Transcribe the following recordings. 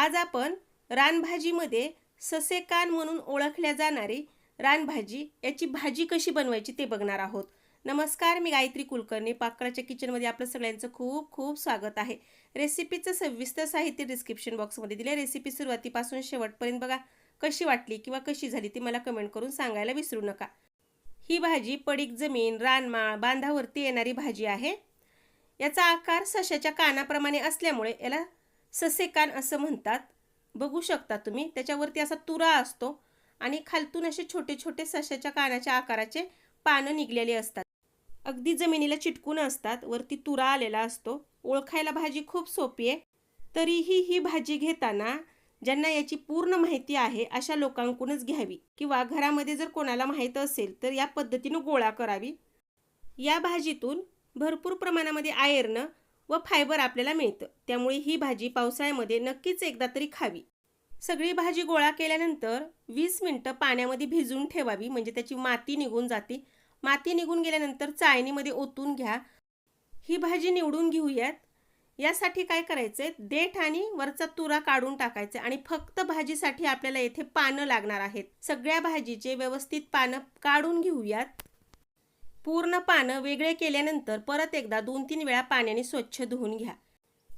आज आपण रानभाजीमध्ये ससेकान म्हणून ओळखल्या जाणारी रानभाजी याची भाजी कशी बनवायची ते बघणार आहोत. नमस्कार मी गायत्री कुलकर्णी. पाकळाच्या किचनमध्ये आपलं सगळ्यांचं खूप खूप स्वागत आहे. रेसिपीचं सविस्तर साहित्य डिस्क्रिप्शन बॉक्समध्ये दिले रेसिपी सुरुवातीपासून शेवटपर्यंत बघा कशी वाटली किंवा कशी झाली ती मला कमेंट करून सांगायला विसरू नका. ही भाजी पडीक जमीन रानमाळ बांधावरती येणारी भाजी आहे. याचा आकार सशाच्या कानाप्रमाणे असल्यामुळे याला ससेकान असं म्हणतात. बघू शकता तुम्ही त्याच्यावरती असा तुरा असतो आणि खालतून असे छोटे छोटे सशाच्या कानाच्या आकाराचे पानं निघलेले असतात. अगदी जमिनीला चिटकून असतात वरती तुरा आलेला असतो. ओळखायला भाजी खूप सोपी आहे. तरीही ही भाजी घेताना ज्यांना याची पूर्ण माहिती आहे अशा लोकांकडूनच घ्यावी. किंवा घरामध्ये जर कोणाला माहीत असेल तर या पद्धतीनं गोळा करावी. या भाजीतून भरपूर प्रमाणामध्ये आयर्न व फायबर आपल्याला मिळतं. त्यामुळे ही भाजी पावसाळ्यामध्ये नक्कीच एकदा तरी खावी. सगळी भाजी गोळा केल्यानंतर वीस मिनटं पाण्यामध्ये भिजून ठेवावी. म्हणजे त्याची माती निघून जाते. माती निघून गेल्यानंतर चाळणीमध्ये ओतून घ्या. ही भाजी निवडून घेऊयात. यासाठी काय करायचं आहे देठ आणि वरचा तुरा काढून टाकायचा आणि फक्त भाजीसाठी आपल्याला येथे पानं लागणार आहेत. सगळ्या भाजीचे व्यवस्थित पानं काढून घेऊयात. पूर्ण पानं वेगळे केल्यानंतर परत एकदा दोन तीन वेळा पाण्याने स्वच्छ धुवून घ्या.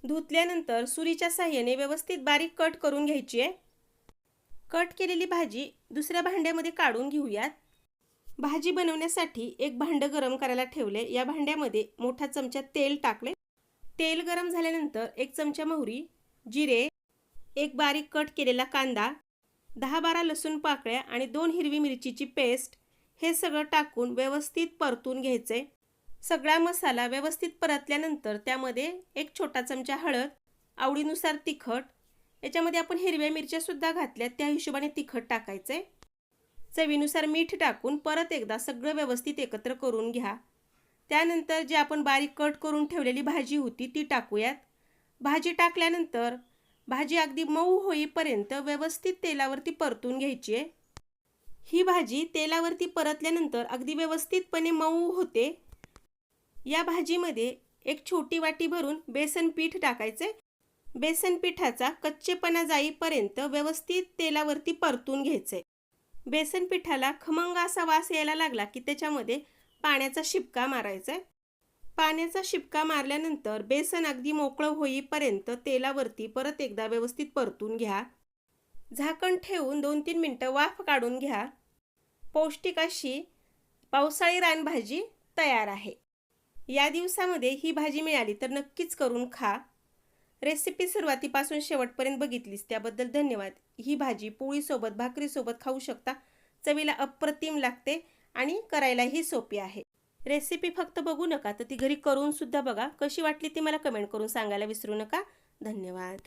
धुतल्यानंतर सुरीच्या साह्याने व्यवस्थित बारीक कट करून घ्यायची आहे. कट केलेली भाजी दुसऱ्या भांड्यामध्ये काढून घेऊयात. भाजी बनवण्यासाठी एक भांडं गरम करायला ठेवले. या भांड्यामध्ये मोठा चमचा तेल टाकले. तेल गरम झाल्यानंतर एक चमचा मोहरी जिरे एक बारीक कट केलेला कांदा दहा बारा लसूण पाकळ्या आणि दोन हिरवी मिरचीची पेस्ट हे सगळं टाकून व्यवस्थित परतून घ्यायचे. सगळा मसाला व्यवस्थित परतल्यानंतर त्यामध्ये एक छोटा चमचा हळद आवडीनुसार तिखट याच्यामध्ये आपण हिरव्या मिरच्यासुद्धा घातल्या त्या हिशोबाने तिखट टाकायचे. चवीनुसार मीठ टाकून परत एकदा सगळं व्यवस्थित एकत्र करून घ्या. त्यानंतर जे आपण बारीक कट करून ठेवलेली भाजी होती ती टाकूयात. भाजी टाकल्यानंतर भाजी अगदी मऊ होईपर्यंत व्यवस्थित तेलावरती परतून घ्यायची आहे. ही भाजी तेलावरती परतल्यानंतर अगदी व्यवस्थितपणे मऊ होते. या भाजीमध्ये एक छोटी वाटी भरून बेसन पीठ टाकायचे. बेसन पिठाचा कच्चेपणा जाईपर्यंत व्यवस्थित तेलावरती परतून घ्यायचे. बेसन पिठाला खमंग असा वास यायला लागला की त्याच्यामध्ये पाण्याचा शिपका मारायचा. पाण्याचा शिपका मारल्यानंतर बेसन अगदी मोकळं होईपर्यंत तेलावरती परत एकदा व्यवस्थित परतून घ्या. झाकण ठेवून दोन तीन मिनटं वाफ काढून घ्या. पौष्टिक अशी पावसाळी रानभाजी तयार आहे. या दिवसामध्ये ही भाजी मिळाली तर नक्कीच करून खा. रेसिपी सुरुवातीपासून शेवटपर्यंत बघितलीस त्याबद्दल धन्यवाद. ही भाजी पोळीसोबत भाकरीसोबत खाऊ शकता. चवीला अप्रतिम लागते आणि करायलाही सोपी आहे. रेसिपी फक्त बघू नका तर ती घरी करूनसुद्धा बघा. कशी वाटली ती मला कमेंट करून सांगायला विसरू नका. धन्यवाद.